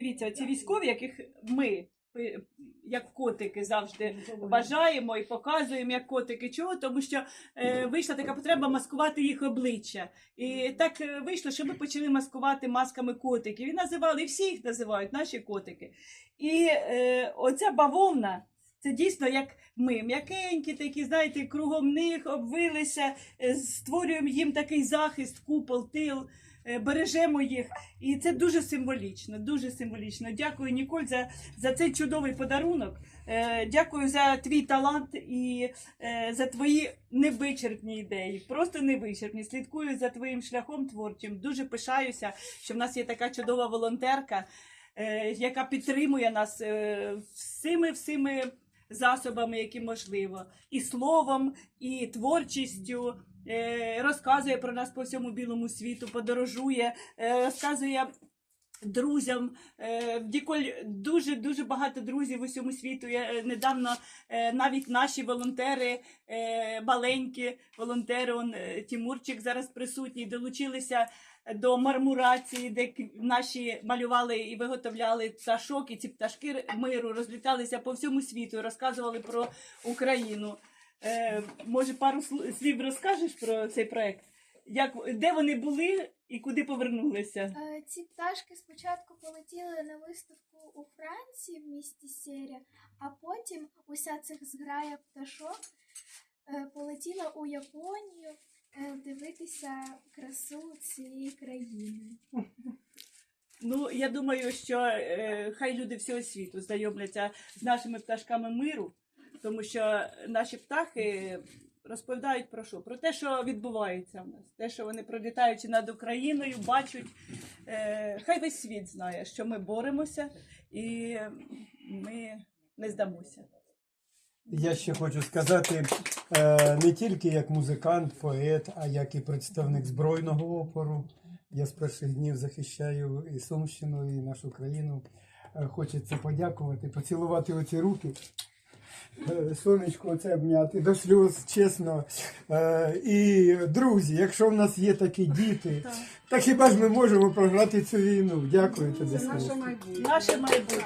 Дивіться, ці військові, яких ми, е, як котики, завжди вважаємо і показуємо як котики. Чого? Тому що е, вийшла така потреба маскувати їх обличчя. І так е, вийшло, що ми почали маскувати масками котиків. І називали, і всі їх називають наші котики. І е, оця бавовна. Це дійсно як ми, м'якенькі такі, знаєте, кругом них обвилися, е, створюємо їм такий захист, купол, тил, бережемо їх. І це дуже символічно, дуже символічно. Дякую, Ніколь, за, за цей чудовий подарунок. Е, Дякую за твій талант і е, за твої невичерпні ідеї. Просто невичерпні. Слідкую за твоїм шляхом творчим. Дуже пишаюся, що в нас є така чудова волонтерка, е, яка підтримує нас е, всіми всіми засобами, які можливо, і словом, і творчістю. е, Розказує про нас по всьому білому світу, подорожує, е, розказує друзям. Е, Діколь дуже дуже багато друзів у всьому світу. Я е, недавно е, навіть наші волонтери, е, маленькі волонтери, он, е, Тімурчик зараз присутній, долучилися до мармурації, де наші малювали і виготовляли пташок, і ці пташки миру розліталися по всьому світу, розказували про Україну. Е, може, пару сл- слів розкажеш про цей проект? Як, де вони були і куди повернулися? Е, Ці пташки спочатку полетіли на виставку у Франції в місті Сєря, а потім уся цих зграя пташок е, полетіла у Японію е, дивитися красу цієї країни. Ну, я думаю, що е, хай люди всього світу знайомляться з нашими пташками миру, тому що наші птахи розповідають про що? Про те, що відбувається в нас, те, що вони пролітаючи над Україною, бачать. Е, хай весь світ знає, що ми боремося і ми не здамося. Я ще хочу сказати е, не тільки як музикант, поет, а як і представник збройного опору. Я з перших днів захищаю і Сумщину, і нашу країну. Е, Хочеться подякувати, поцілувати оці руки. Е, Сонечко оце обняти до сльоз, чесно. Е, І друзі, якщо в нас є такі діти, так хіба ж ми можемо програти цю війну? Дякую тобі. Це наше майбутнє. Наше майбутнє.